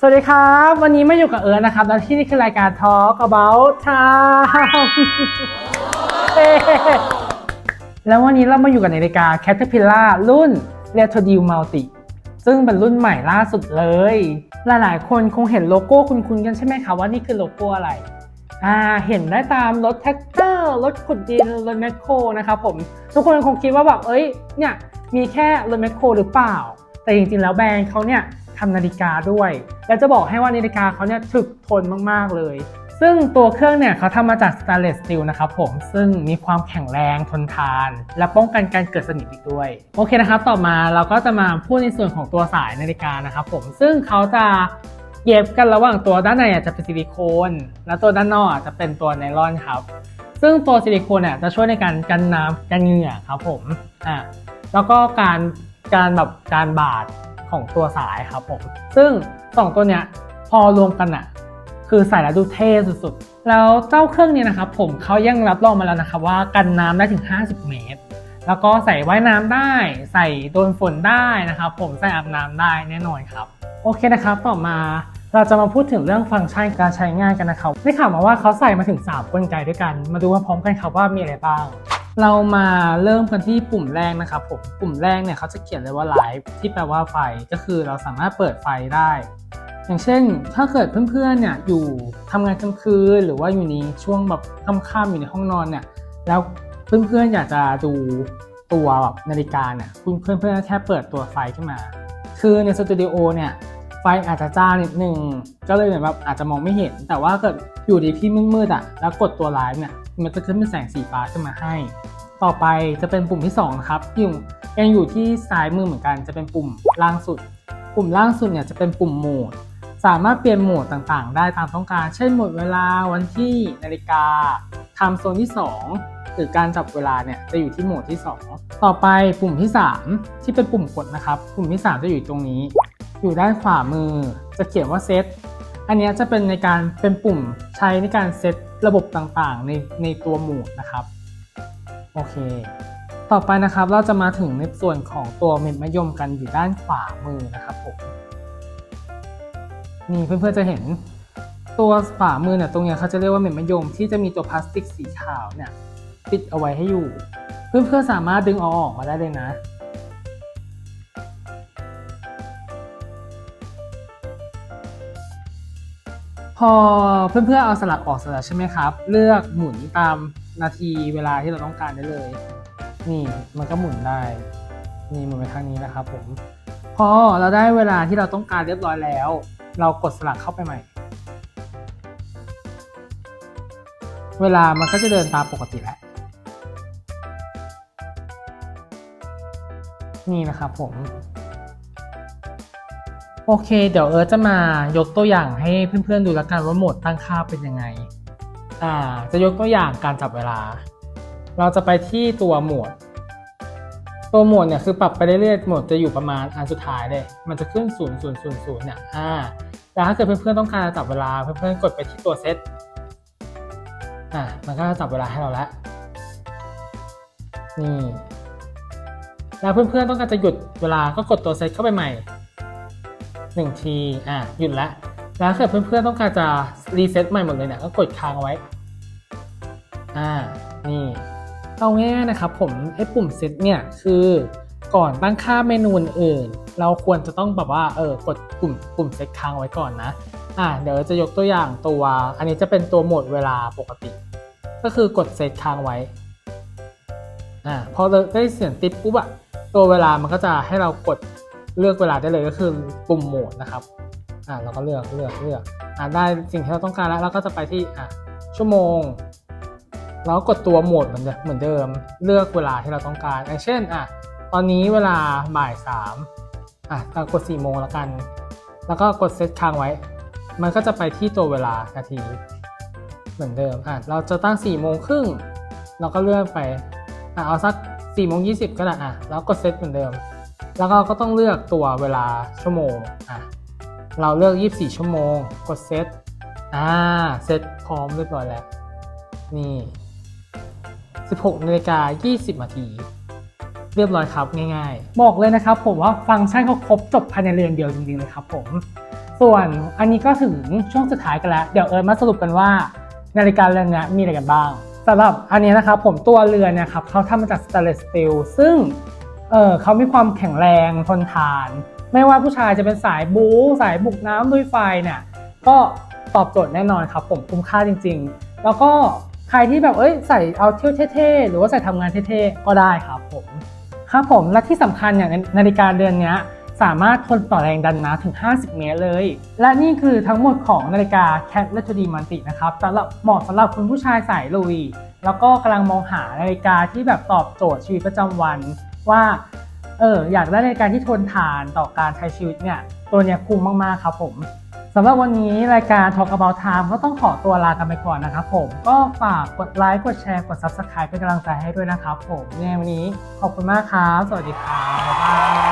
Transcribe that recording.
สวัสดีครับ วันนี้มาอยู่กับเอิร์ธนะครับ และที่นี่คือรายการ Talk About Time แล้ววันนี้เรามาอยู่กับนาฬิกา Caterpillar รุ่น r e t r o d eal Multi ซึ่งเป็นรุ่นใหม่ล่าสุดเลย หลายๆ คนคงเห็นโลโก้คุ้นๆกันใช่ไหมคะว่านี่คือโลโก้อะไร อ่า เห็นได้ตามรถแท็กเตอร์ รถขุดดิน รถแมคโครนะครับผม ทุกคนคงคิดว่าแบบ เอ้ย เนี่ย มีแค่รถแมคโครหรือเปล่า แต่จริงๆ แล้วแบรนด์เขาเนี่ย ทำนาฬิกาด้วย และจะบอกให้ว่านาฬิกาเขาเนี่ยถึกทนมากๆเลย ซึ่งตัวเครื่องเนี่ยเขาทำมาจากสแตนเลสสตีลนะครับผมซึ่งมีความแข็งแรงทนทาน และป้องกันการเกิดสนิมอีกด้วย โอเคนะครับ ต่อมาเราก็จะมาพูดในส่วนของตัวสายนาฬิกานะครับผมซึ่งเขาจะเย็บกันระหว่างตัวด้านในจะเป็นซิลิโคน และตัวด้านนอกจจะเป็นตัวไนลอนครับซึ่งตัวซิลิโคนเนี่ยจะช่วยในการกันน้ำกันเหงื่อครับผมอ่าแล้วก็การการแบบการบาด ของตัวสายครับผมซึ่งสองตัวเนี้ยพอรวมกันอะคือใส่แล้วดูเท่สุดๆ แล้วเจ้าเครื่องนี้นะครับผมเขายังรับรองมาแล้วนะครับว่ากันน้ำได้ถึง 50 เมตร แล้วก็ใส่ว่ายน้ำได้ ใส่โดนฝนได้นะครับผมใส่อาบน้ำได้แน่นอนครับ โอเคนะครับ ต่อมาเราจะมาพูดถึงเรื่องฟังก์ชันการใช้งานกันนะครับได้ข่าวมาว่าเขาใส่มาถึง 3 กลไกด้วยกัน มาดูพร้อมกันครับว่ามีอะไรบ้าง เรามาเริ่มกันที่ปุ่มแรกนะครับผมปุ่มแรกเนี่ยเขาจะเขียนเลยว่า Live ที่แปลว่าไฟก็คือเราสามารถเปิดไฟได้ อย่างเช่น ถ้าเกิดเพื่อนๆเนี่ยอยู่ทำงานกลางคืนหรือว่าอยู่ในช่วงแบบค่ำๆอยู่ในห้องนอนเนี่ยแล้วเพื่อนๆอยากจะดูตัวแบบนาฬิกาเนี่ยคุณเพื่อนๆแค่เปิดตัวไฟขึ้นมา คือในสตูดิโอเนี่ยไฟอาจจะจ้านิดนึงก็เลยเหมือนแบบอาจจะมองไม่เห็น แต่ว่าเกิดอยู่ในที่มืดๆอะแล้วกดตัวไลฟ์เนี่ย มันจะขึ้นเป็นแสงสีฟ้าขึ้นมาให้ ต่อไปจะเป็นปุ่มที่2นะครับอยู่ยังอยู่ที่ซ้ายมือเหมือนกัน จะเป็นปุ่มล่างสุด ปุ่มล่างสุดเนี่ยจะเป็นปุ่มโหมด สามารถเปลี่ยนโหมดต่างๆ ได้ตามต้องการ เช่นโหมดเวลาวันที่นาฬิกาไทม์โซนที่2หรือการจับเวลาเนี่ยจะอยู่ที่โหมดที่ 2 ต่อไปปุ่มที่ 3 ที่เป็นปุ่มกดนะครับ ปุ่มที่ 3 จะอยู่ตรงนี้ อยู่ด้านขวามือจะเขียนว่าเซตอันนี้จะเป็นในการเป็นปุ่มใช้ในการเซต ระบบต่างๆ ในในตัวหมดนะครับ โอเค ต่อไปนะครับเราจะมาถึงในส่วนของตัวเม็ดมะยมกันอยู่ด้านขวามือนะครับผมนี่เพื่อนๆจะเห็นตัวขวามือเนี่ยตรงเนี้ยเขาจะเรียกว่าเม็ดมะยมที่จะมีตัวพลาสติกสีขาวเนี่ยปิดเอาไว้ให้อยู่ เพื่อนๆสามารถดึงเอาออกมาได้เลยนะ พอเพื่อนๆเอาสลักออกเสร็จแล้วใช่ไหมครับ เลือกหมุนตามนาทีเวลาที่เราต้องการได้เลย นี่มันก็หมุนได้ นี่หมุนไปข้างนี้นะครับผม พอเราได้เวลาที่เราต้องการเรียบร้อยแล้ว เรากดสลักเข้าไปใหม่ เวลามันก็จะเดินตามปกติแล้วนี่นะครับผม โอเค เดี๋ยวเอิร์ธจะมายกตัวอย่างให้เพื่อนๆดูแล้วกันว่าโหมดตั้งค่าเป็นยังไง อ่า จะยกตัวอย่างการจับเวลา เราจะไปที่ตัวโหมด ตัวโหมดเนี่ยคือปรับไปเรื่อยๆโหมดจะอยู่ประมาณอันสุดท้ายเลย มันจะขึ้น 0 0 0 0เนี่ย อ่า แต่ถ้าเกิดเพื่อนๆต้องการจะจับเวลา เพื่อนๆกดไปที่ตัวเซต อ่า มันก็จะจับเวลาให้เราแล้ว นี่ แล้วเพื่อนๆต้องการจะหยุดเวลาก็กดตัวเซตเข้าไปใหม่ หนึ่งทีอะหยุดล้วแล้วถ้าเกิดเพื่อนๆต้องการจะรีเซ็ตใหม่หมดเลยเนี่ยก็กดค้างไว้ อ่า นี่ เอาง่ายๆนะครับผมไอ้ปุ่มเซตเนี่ยคือก่อนตั้งค่าเมนูอื่น เราควรจะต้องแบบว่าเออกดปุ่มปุ่มเซตค้างไว้ก่อนนะ อ่าเดี๋ยวจะยกตัวอย่างตัว อันนี้จะเป็นตัวโหมดเวลาปกติ ก็คือกดเซตค้างไว้ อ่าพอได้เสียงติดปุ๊บอะตัวเวลามันก็จะให้เรากด เลือกเวลาได้เลยก็คือปุ่มโหมดนะครับอ่าเราก็เลือกเลือกเลือกอ่าได้สิ่งที่เราต้องการแล้วเราก็จะไปที่อ่าชั่วโมงแล้วกดตัวโหมดเหมือนเดิมเหมือนเดิม เลือกเวลาที่เราต้องการอย่างเช่นอะตอนนี้เวลาบ่ายสามอะเรากด4โมงแล้วกัน แล้วก็กดเซตค้างไว้ มันก็จะไปที่ตัวเวลานาที เหมือนเดิมอะเราจะตั้ง4โมงครึ่งเราก็เลื่อนไปอะเอาสัก4โมง20 ก็ได้อะแล้วกดเซตเหมือนเดิม แล้วก็ก็ต้องเลือกตัวเวลาชั่วโมงอะเราเลือก 24 ชั่วโมง กดเซตอ่าเซตพร้อมเรียบร้อยแล้ว นี่ 16นาฬิกา20นาทีเรียบร้อยครับ ง่ายๆ บอกเลยนะครับผมว่าฟังก์ชันเขาครบจบภายในเรียนเดียวจริงๆเลยครับผม ส่วนอันนี้ก็ถึงช่วงสุดท้ายกันแล้ว เดี๋ยวเอิร์ธมาสรุปกันว่า นาฬิกาเรือนนี้มีอะไรกันบ้างสำหรับอันนี้นะครับผมตัวเรือนนี่ยครับเขาทำมาจากสเตนเลสสตีลซึ่ง เออเขามีความแข็งแรงทนทาน ไม่ว่าผู้ชายจะเป็นสายบู๊สายบุกน้ำลุยไฟเนี่ยก็ตอบโจทย์แน่นอนครับ ผมคุ้มค่าจริง ๆ แล้วก็ใครที่แบบเอ้ยใส่เอาเที่ยวเท่ๆหรือว่าใส่ทำงานเท่ๆก็ได้ครับผมครับผมและที่สำคัญเนี่ยนาฬิกาเรือนนี้สามารถทนต่อแรงดันน้ำถึง 50 เมตรเลย และนี่คือทั้งหมดของนาฬิกา Cat l e t o d m a n t i นะครับสำหรับเหมาะสำหรับคุณผู้ชายสายลุย แล้วก็กำลังมองหานาฬิกาที่แบบตอบโจทย์ชีวิตประจำวัน ว่าเอออยากได้นาฬิการที่ทนทานต่อการใช้ชีวิตเนี่ยตัวเนี้ยคุ้มมากๆครับผมสำหรับวันนี้รายการ Talk About Time ก็ต้องขอตัวลากันไปก่อนนะครับผมก็ฝากกดไลค์กดแชร์กด Subscribe เป็นกำลังใจให้ด้วยนะครับผมในวันนี้ขอบคุณมากครับ สวัสดีครับบ๊ายบาย